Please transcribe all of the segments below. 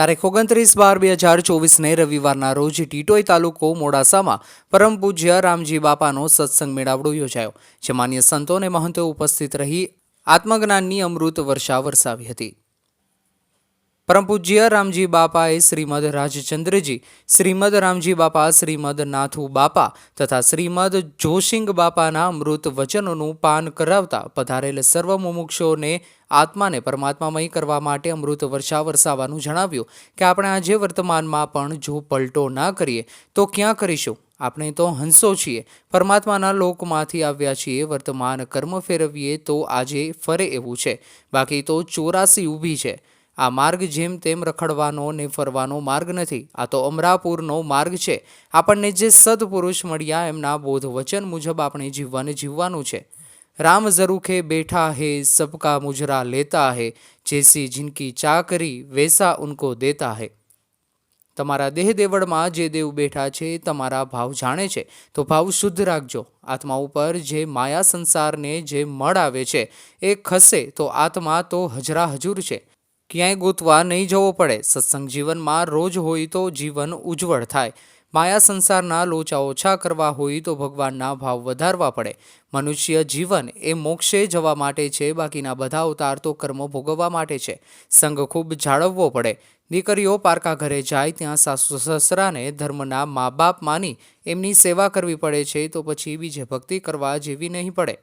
તારીખ ઓગણત્રીસ બાર બે હજાર ચોવીસને રવિવારના રોજ ટીટોઈ તાલુકો મોડાસામાં પરમ પૂજ્ય રામજી બાપાનો સત્સંગ મેળાવડો યોજાયો જે માન્ય સંતો અને મહંતો ઉપસ્થિત રહી આત્મજ્ઞાનની અમૃત વર્ષા વરસાવી હતી. પરમ પૂજ્ય રામજી બાપાએ શ્રીમદ રાજચંદ્રજી, શ્રીમદ રામજી બાપા, શ્રીમદ નાથુ બાપા તથા શ્રીમદ જોશિંગ બાપાના અમૃત વચનોનું પાન કરાવતા પધારેલ સર્વ મુમુક્ષોને આત્માને પરમાત્મામય કરવા માટે અમૃત વર્ષા વરસાવવાનું જણાવ્યું કે આપણે આજે વર્તમાનમાં પણ જો પલટો ના કરીએ, તો ક્યાં કરીશું? આપણે તો હંસો છીએ. પરમાત્માના લોકમાંથી આવ્યા છીએ, વર્તમાન કર્મ ફેરવીએ તો આજે ફરે એવું છે. બાકી તો ચોરાસી ઊભી છે. આ માર્ગ જેમ તેમ રખડવાનો ને ફરવાનો માર્ગ નથી. આ તો અમરાપુરનો માર્ગ છે. આપણને જે સદપુરુષ મળ્યા એમના બોધ વચન મુજબ આપણે જીવવાને જીવવાનું છે. રામ ઝરૂખે બેઠા હે, સબકા મુજરા લેતા હે, જેસી જિનકી ચાકરી વેસા ઉનકો દેતા હે. તમારા દેહ દેવળમાં જે દેવ બેઠા છે, તમારા ભાવ જાણે છે. તો ભાવ શુદ્ધ રાખજો. આત્મા ઉપર જે માયા સંસારને જે મળ આવે છે, એ ખસે તો આત્મા તો હજરા હજુર છે. ક્યાંય ગોતવા નહીં જવો પડે. સત્સંગ જીવનમાં રોજ હોય તો જીવન ઉજ્જવળ થાય. માયા સંસારના લોચા ઓછા કરવા હોય તો ભગવાનના ભાવ વધારવા પડે. મનુષ્ય જીવન એ મોક્ષે જવા માટે છે, બાકીના બધા અવતાર તો કર્મો ભોગવવા માટે છે. સંગ ખૂબ જાળવવો પડે. દીકરીઓ પારકા ઘરે જાય ત્યાં સાસુ સસરાને ધર્મના મા બાપ માની એમની સેવા કરવી પડે છે તો પછી બીજે ભક્તિ કરવા જેવી નહીં પડે.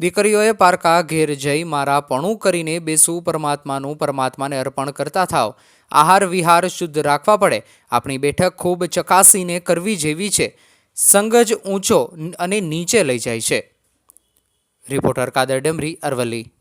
દીકરીઓએ પારકા ઘેર જઈ મારા પણું કરીને બેસવું પરમાત્માનું પરમાત્માને અર્પણ કરતા થાવ. આહાર વિહાર શુદ્ધ રાખવા પડે. આપણી બેઠક ખૂબ ચકાસીને કરવી જેવી છે. સંઘ જ ઊંચો અને નીચે લઈ જાય છે. રિપોર્ટર કાદર ડમરી, અરવલ્લી.